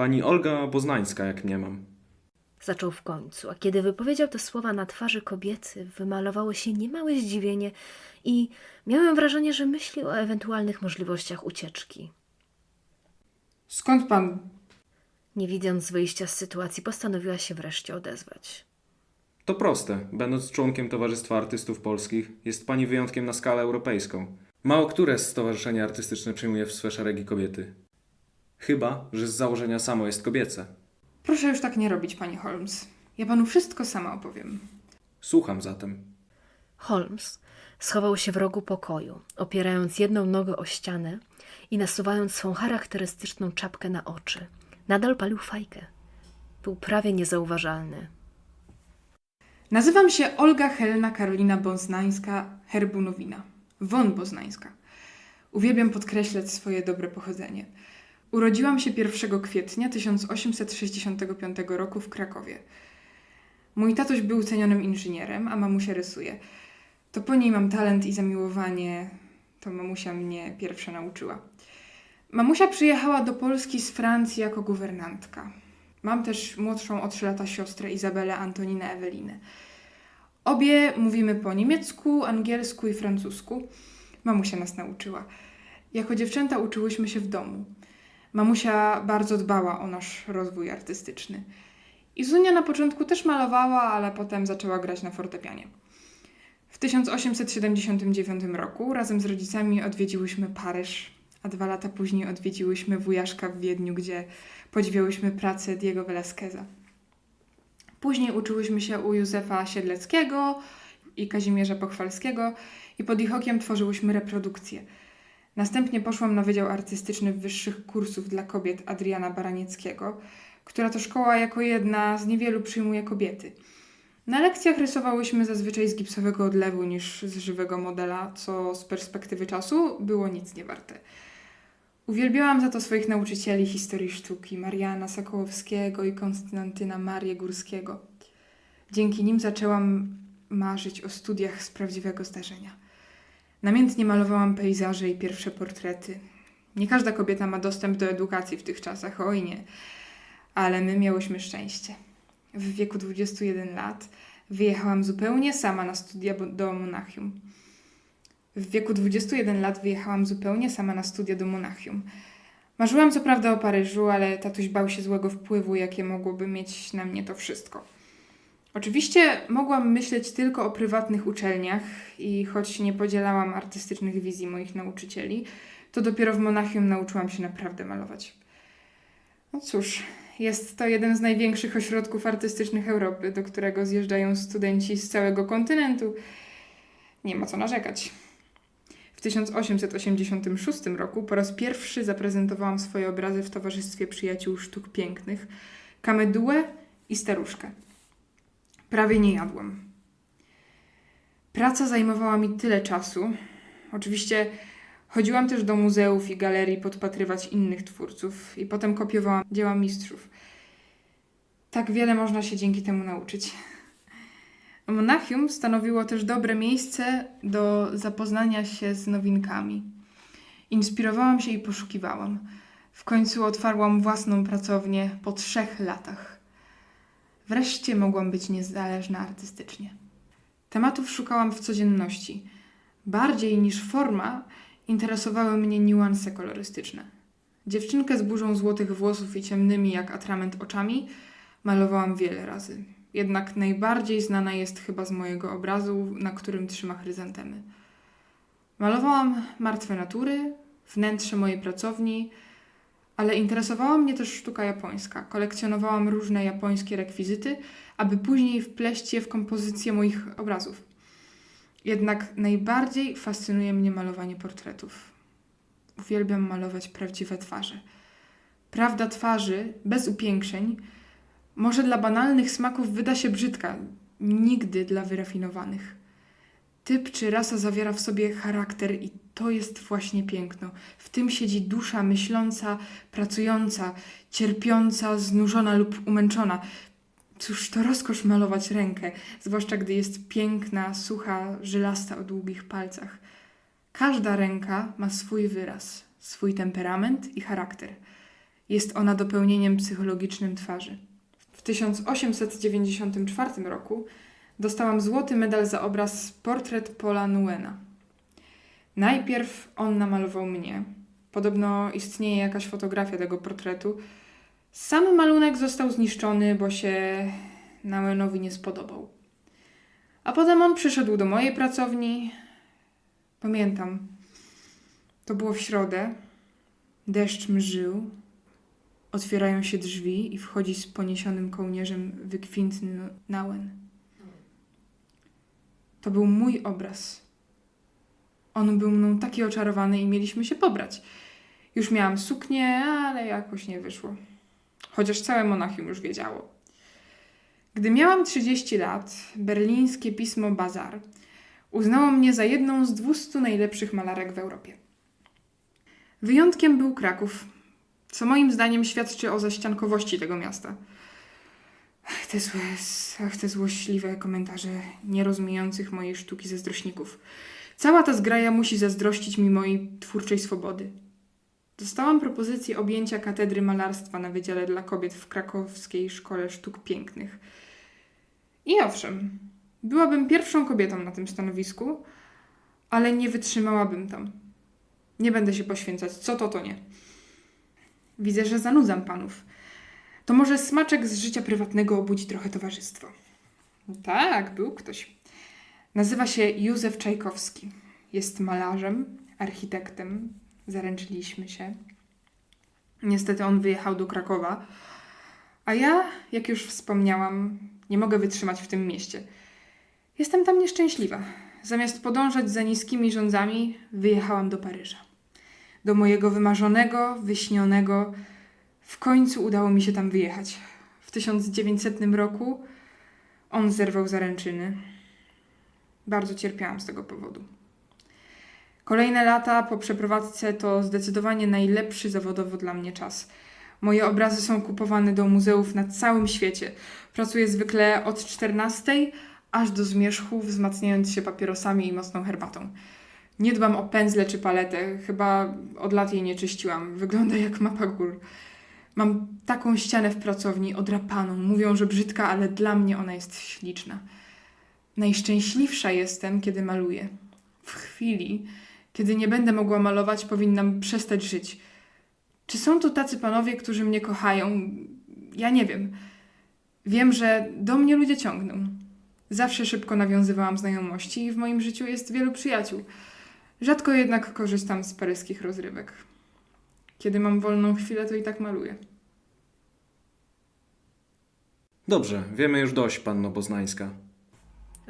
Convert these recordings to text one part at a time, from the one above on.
Pani Olga Poznańska, jak nie mam. Zaczął w końcu, a kiedy wypowiedział te słowa na twarzy kobiety, wymalowało się niemałe zdziwienie i miałem wrażenie, że myśli o ewentualnych możliwościach ucieczki. Skąd pan? Nie widząc wyjścia z sytuacji, postanowiła się wreszcie odezwać. To proste. Będąc członkiem Towarzystwa Artystów Polskich, jest pani wyjątkiem na skalę europejską. Mało które stowarzyszenie artystyczne przyjmuje w swe szeregi kobiety. Chyba, że z założenia samo jest kobiece. Proszę już tak nie robić, pani Holmes. Ja panu wszystko sama opowiem. Słucham zatem. Holmes schował się w rogu pokoju, opierając jedną nogę o ścianę i nasuwając swą charakterystyczną czapkę na oczy. Nadal palił fajkę. Był prawie niezauważalny. Nazywam się Olga Helena Karolina Boznańska Herbunowina. Won Boznańska. Uwielbiam podkreślać swoje dobre pochodzenie. Urodziłam się 1 kwietnia 1865 roku w Krakowie. Mój tatuś był cenionym inżynierem, a mamusia rysuje. To po niej mam talent i zamiłowanie. To mamusia mnie pierwsza nauczyła. Mamusia przyjechała do Polski z Francji jako guwernantka. Mam też młodszą o 3 lata siostrę Izabelę Antoninę Ewelinę. Obie mówimy po niemiecku, angielsku i francusku. Mamusia nas nauczyła. Jako dziewczęta uczyłyśmy się w domu. Mamusia bardzo dbała o nasz rozwój artystyczny. Izunia na początku też malowała, ale potem zaczęła grać na fortepianie. W 1879 roku razem z rodzicami odwiedziłyśmy Paryż, a dwa lata później odwiedziłyśmy wujaszka w Wiedniu, gdzie podziwiałyśmy pracę Diego Velázqueza. Później uczyłyśmy się u Józefa Siedleckiego i Kazimierza Pochwalskiego i pod ich okiem tworzyłyśmy reprodukcje. Następnie poszłam na Wydział Artystyczny Wyższych Kursów dla Kobiet Adriana Baranieckiego, która to szkoła jako jedna z niewielu przyjmuje kobiety. Na lekcjach rysowałyśmy zazwyczaj z gipsowego odlewu niż z żywego modela, co z perspektywy czasu było nic nie warte. Uwielbiałam za to swoich nauczycieli historii sztuki, Mariana Sokołowskiego i Konstantyna Marię Górskiego. Dzięki nim zaczęłam marzyć o studiach z prawdziwego zdarzenia. Namiętnie malowałam pejzaże i pierwsze portrety. Nie każda kobieta ma dostęp do edukacji w tych czasach, oj nie. Ale my miałyśmy szczęście. W wieku 21 lat wyjechałam zupełnie sama na studia do Monachium. W wieku 21 lat wyjechałam zupełnie sama na studia do Monachium. Marzyłam co prawda o Paryżu, ale tatuś bał się złego wpływu, jakie mogłoby mieć na mnie to wszystko. Oczywiście mogłam myśleć tylko o prywatnych uczelniach i choć nie podzielałam artystycznych wizji moich nauczycieli, to dopiero w Monachium nauczyłam się naprawdę malować. No cóż, jest to jeden z największych ośrodków artystycznych Europy, do którego zjeżdżają studenci z całego kontynentu. Nie ma co narzekać. W 1886 roku po raz pierwszy zaprezentowałam swoje obrazy w Towarzystwie Przyjaciół Sztuk Pięknych, kamedułę i staruszkę. Prawie nie jadłem. Praca zajmowała mi tyle czasu. Oczywiście chodziłam też do muzeów i galerii podpatrywać innych twórców i potem kopiowałam dzieła mistrzów. Tak wiele można się dzięki temu nauczyć. Monachium stanowiło też dobre miejsce do zapoznania się z nowinkami. Inspirowałam się i poszukiwałam. W końcu otwarłam własną pracownię po trzech latach. Wreszcie mogłam być niezależna artystycznie. Tematów szukałam w codzienności. Bardziej niż forma interesowały mnie niuanse kolorystyczne. Dziewczynkę z burzą złotych włosów i ciemnymi jak atrament oczami malowałam wiele razy. Jednak najbardziej znana jest chyba z mojego obrazu, na którym trzyma chryzantemy. Malowałam martwe natury, wnętrze mojej pracowni, ale interesowała mnie też sztuka japońska. Kolekcjonowałam różne japońskie rekwizyty, aby później wpleść je w kompozycję moich obrazów. Jednak najbardziej fascynuje mnie malowanie portretów. Uwielbiam malować prawdziwe twarze. Prawda twarzy, bez upiększeń, może dla banalnych smaków wyda się brzydka, nigdy dla wyrafinowanych. Typ czy rasa zawiera w sobie charakter i to jest właśnie piękno. W tym siedzi dusza myśląca, pracująca, cierpiąca, znużona lub umęczona. Cóż to rozkosz malować rękę, zwłaszcza gdy jest piękna, sucha, żylasta o długich palcach. Każda ręka ma swój wyraz, swój temperament i charakter. Jest ona dopełnieniem psychologicznym twarzy. W 1894 roku dostałam złoty medal za obraz Portret Paula Nuena. Najpierw on namalował mnie. Podobno istnieje jakaś fotografia tego portretu. Sam malunek został zniszczony, bo się Nuenowi nie spodobał. A potem on przyszedł do mojej pracowni. Pamiętam. To było w środę. Deszcz mżył. Otwierają się drzwi i wchodzi z poniesionym kołnierzem wykwintny Nauen. To był mój obraz. On był mną taki oczarowany i mieliśmy się pobrać. Już miałam suknię, ale jakoś nie wyszło. Chociaż całe Monachium już wiedziało. Gdy miałam 30 lat, berlińskie pismo Bazar uznało mnie za jedną z 200 najlepszych malarek w Europie. Wyjątkiem był Kraków, co moim zdaniem świadczy o zaściankowości tego miasta. Ach, te, złe, ach, te złośliwe komentarze nierozumiejących mojej sztuki zazdrośników. Cała ta zgraja musi zazdrościć mi mojej twórczej swobody. Dostałam propozycję objęcia katedry malarstwa na Wydziale dla Kobiet w krakowskiej Szkole Sztuk Pięknych. I owszem, byłabym pierwszą kobietą na tym stanowisku, ale nie wytrzymałabym tam. Nie będę się poświęcać, co to, to nie. Widzę, że zanudzam panów. To może smaczek z życia prywatnego obudzi trochę towarzystwo. Tak, był ktoś. Nazywa się Józef Czajkowski. Jest malarzem, architektem. Zaręczyliśmy się. Niestety on wyjechał do Krakowa. A ja, jak już wspomniałam, nie mogę wytrzymać w tym mieście. Jestem tam nieszczęśliwa. Zamiast podążać za niskimi rządzami, wyjechałam do Paryża. Do mojego wymarzonego, wyśnionego. W końcu udało mi się tam wyjechać. W 1900 roku on zerwał zaręczyny. Bardzo cierpiałam z tego powodu. Kolejne lata po przeprowadzce to zdecydowanie najlepszy zawodowo dla mnie czas. Moje obrazy są kupowane do muzeów na całym świecie. Pracuję zwykle od 14 aż do zmierzchu, wzmacniając się papierosami i mocną herbatą. Nie dbam o pędzle czy paletę, chyba od lat jej nie czyściłam. Wygląda jak mapa gór. Mam taką ścianę w pracowni odrapaną. Mówią, że brzydka, ale dla mnie ona jest śliczna. Najszczęśliwsza jestem, kiedy maluję. W chwili, kiedy nie będę mogła malować, powinnam przestać żyć. Czy są tu tacy panowie, którzy mnie kochają? Ja nie wiem. Wiem, że do mnie ludzie ciągną. Zawsze szybko nawiązywałam znajomości i w moim życiu jest wielu przyjaciół. Rzadko jednak korzystam z paryskich rozrywek. Kiedy mam wolną chwilę, to i tak maluję. Dobrze, wiemy już dość, panno Boznańska.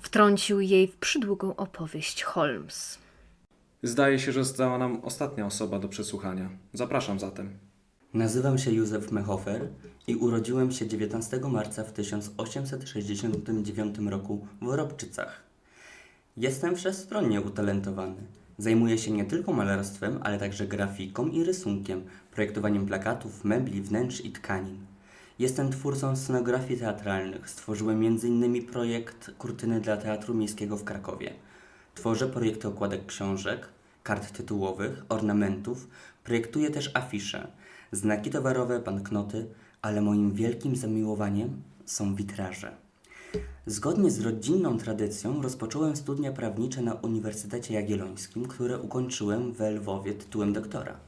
Wtrącił jej w przydługą opowieść Holmes. Zdaje się, że została nam ostatnia osoba do przesłuchania. Zapraszam zatem. Nazywam się Józef Mehofer i urodziłem się 19 marca w 1869 roku w Worobczycach. Jestem wszechstronnie utalentowany. Zajmuję się nie tylko malarstwem, ale także grafiką i rysunkiem, projektowaniem plakatów, mebli, wnętrz i tkanin. Jestem twórcą scenografii teatralnych. Stworzyłem m.in. projekt kurtyny dla Teatru Miejskiego w Krakowie. Tworzę projekty okładek książek, kart tytułowych, ornamentów, projektuję też afisze, znaki towarowe, banknoty, ale moim wielkim zamiłowaniem są witraże. Zgodnie z rodzinną tradycją rozpocząłem studia prawnicze na Uniwersytecie Jagiellońskim, które ukończyłem we Lwowie tytułem doktora.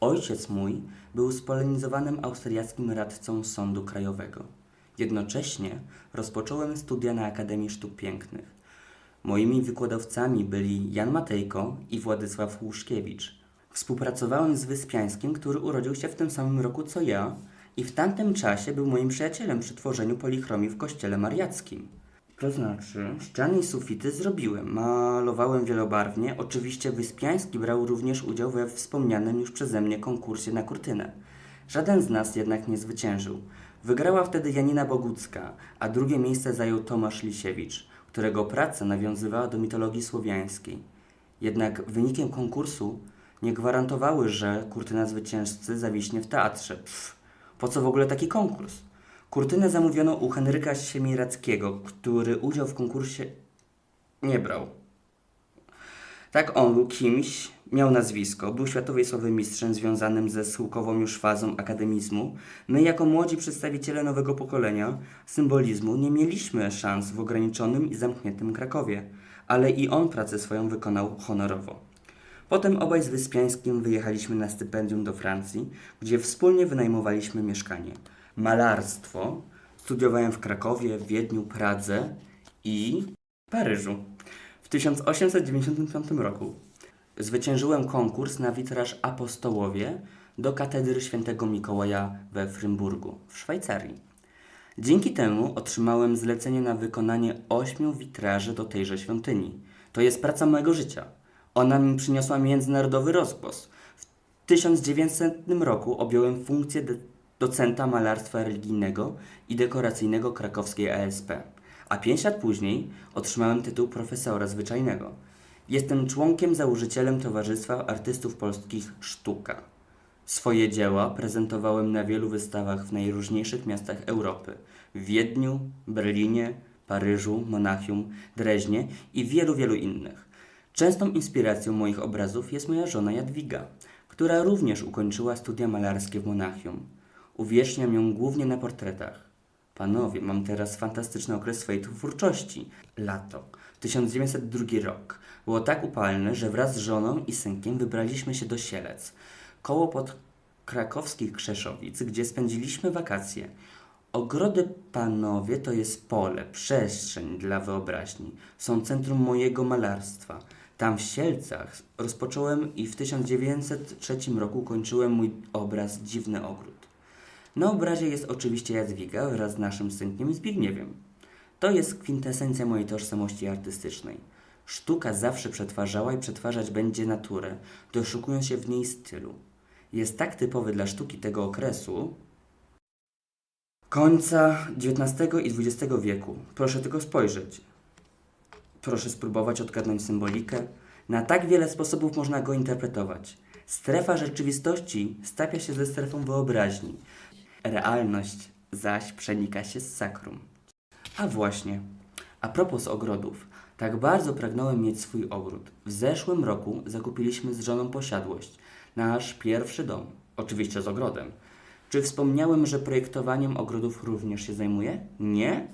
Ojciec mój był spolonizowanym austriackim radcą Sądu Krajowego. Jednocześnie rozpocząłem studia na Akademii Sztuk Pięknych. Moimi wykładowcami byli Jan Matejko i Władysław Łuszkiewicz. Współpracowałem z Wyspiańskim, który urodził się w tym samym roku co ja i w tamtym czasie był moim przyjacielem przy tworzeniu polichromii w kościele mariackim. To znaczy, ściany i sufity zrobiłem, malowałem wielobarwnie. Oczywiście Wyspiański brał również udział we wspomnianym już przeze mnie konkursie na kurtynę. Żaden z nas jednak nie zwyciężył. Wygrała wtedy Janina Bogucka, a drugie miejsce zajął Tomasz Lisiewicz, którego praca nawiązywała do mitologii słowiańskiej. Jednak wynikiem konkursu nie gwarantowały, że kurtyna zwycięzcy zawiśnie w teatrze. Pff, po co w ogóle taki konkurs? Kurtynę zamówiono u Henryka Siemirackiego, który udział w konkursie nie brał. Tak on był kimś Miał nazwisko, był światowej sławy mistrzem związanym ze schyłkową już fazą akademizmu. My, jako młodzi przedstawiciele nowego pokolenia symbolizmu, nie mieliśmy szans w ograniczonym i zamkniętym Krakowie, ale i on pracę swoją wykonał honorowo. Potem obaj z Wyspiańskim wyjechaliśmy na stypendium do Francji, gdzie wspólnie wynajmowaliśmy mieszkanie. Malarstwo studiowałem w Krakowie, Wiedniu, Pradze i Paryżu. W 1895 roku zwyciężyłem konkurs na witraż Apostołowie do katedry świętego Mikołaja we Frymburgu w Szwajcarii. Dzięki temu otrzymałem zlecenie na wykonanie ośmiu witraży do tejże świątyni. To jest praca mojego życia. Ona mi przyniosła międzynarodowy rozgłos. W 1900 roku objąłem funkcję docenta malarstwa religijnego i dekoracyjnego krakowskiej ASP, a pięć lat później otrzymałem tytuł profesora zwyczajnego. Jestem członkiem założycielem Towarzystwa Artystów Polskich Sztuka. Swoje dzieła prezentowałem na wielu wystawach w najróżniejszych miastach Europy w Wiedniu, Berlinie, Paryżu, Monachium, Dreźnie i wielu, wielu innych. Częstą inspiracją moich obrazów jest moja żona Jadwiga, która również ukończyła studia malarskie w Monachium. Uwieczniam ją głównie na portretach. Panowie, mam teraz fantastyczny okres swojej twórczości. Lato. 1902 rok. Było tak upalne, że wraz z żoną i synkiem wybraliśmy się do Sielec, koło pod krakowskich Krzeszowic, gdzie spędziliśmy wakacje. Ogrody panowie to jest pole, przestrzeń dla wyobraźni. Są centrum mojego malarstwa. Tam w Sielcach rozpocząłem i w 1903 roku kończyłem mój obraz Dziwny Ogród. Na obrazie jest oczywiście Jadwiga wraz z naszym synkiem Zbigniewem. To jest kwintesencja mojej tożsamości artystycznej. Sztuka zawsze przetwarzała i przetwarzać będzie naturę, doszukując się w niej stylu. Jest tak typowy dla sztuki tego okresu, końca XIX i XX wieku. Proszę tylko spojrzeć. Proszę spróbować odgadnąć symbolikę. Na tak wiele sposobów można go interpretować. Strefa rzeczywistości stapia się ze strefą wyobraźni. Realność zaś przenika się z sakrum. A właśnie, a propos ogrodów. Tak bardzo pragnąłem mieć swój ogród. W zeszłym roku zakupiliśmy z żoną posiadłość. Nasz pierwszy dom. Oczywiście z ogrodem. Czy wspomniałem, że projektowaniem ogrodów również się zajmuję? Nie?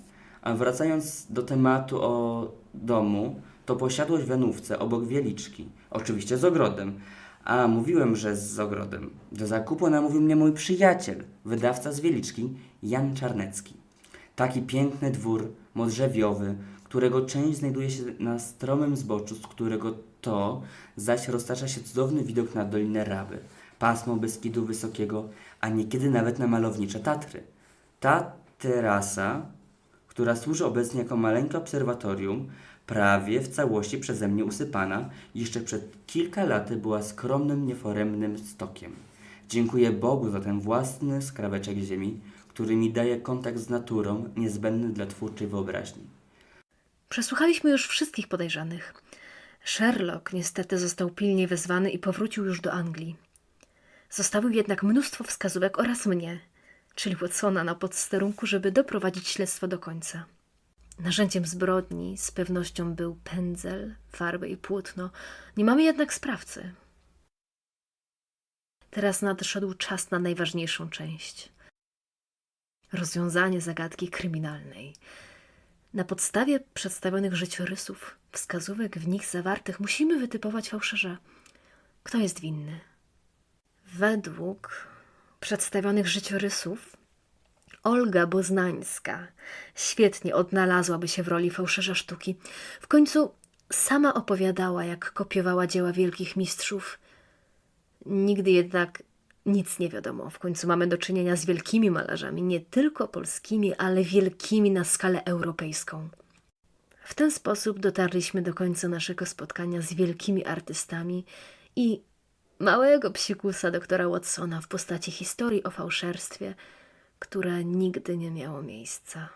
A wracając do tematu o domu, to posiadłość w Janówce obok Wieliczki. Oczywiście z ogrodem. A, mówiłem, że z ogrodem. Do zakupu namówił mnie mój przyjaciel, wydawca z Wieliczki, Jan Czarnecki. Taki piękny dwór, modrzewiowy, którego część znajduje się na stromym zboczu, z którego to zaś roztacza się cudowny widok na Dolinę Raby, pasmo Beskidu Wysokiego, a niekiedy nawet na malownicze Tatry. Ta terasa, która służy obecnie jako maleńkie obserwatorium, prawie w całości przeze mnie usypana, jeszcze przed kilka laty była skromnym, nieforemnym stokiem. Dziękuję Bogu za ten własny skraweczek ziemi, który mi daje kontakt z naturą niezbędny dla twórczej wyobraźni. Przesłuchaliśmy już wszystkich podejrzanych. Sherlock niestety został pilnie wezwany i powrócił już do Anglii. Zostawił jednak mnóstwo wskazówek oraz mnie, czyli Watsona na podsterunku, żeby doprowadzić śledztwo do końca. Narzędziem zbrodni z pewnością był pędzel, farby i płótno. Nie mamy jednak sprawcy. Teraz nadszedł czas na najważniejszą część. Rozwiązanie zagadki kryminalnej. Na podstawie przedstawionych życiorysów, wskazówek w nich zawartych, musimy wytypować fałszerza. Kto jest winny? Według przedstawionych życiorysów, Olga Boznańska świetnie odnalazłaby się w roli fałszerza sztuki. W końcu sama opowiadała, jak kopiowała dzieła wielkich mistrzów. Nigdy jednak nic nie wiadomo. W końcu mamy do czynienia z wielkimi malarzami, nie tylko polskimi, ale wielkimi na skalę europejską. W ten sposób dotarliśmy do końca naszego spotkania z wielkimi artystami i małego psikusa doktora Watsona w postaci historii o fałszerstwie, które nigdy nie miało miejsca.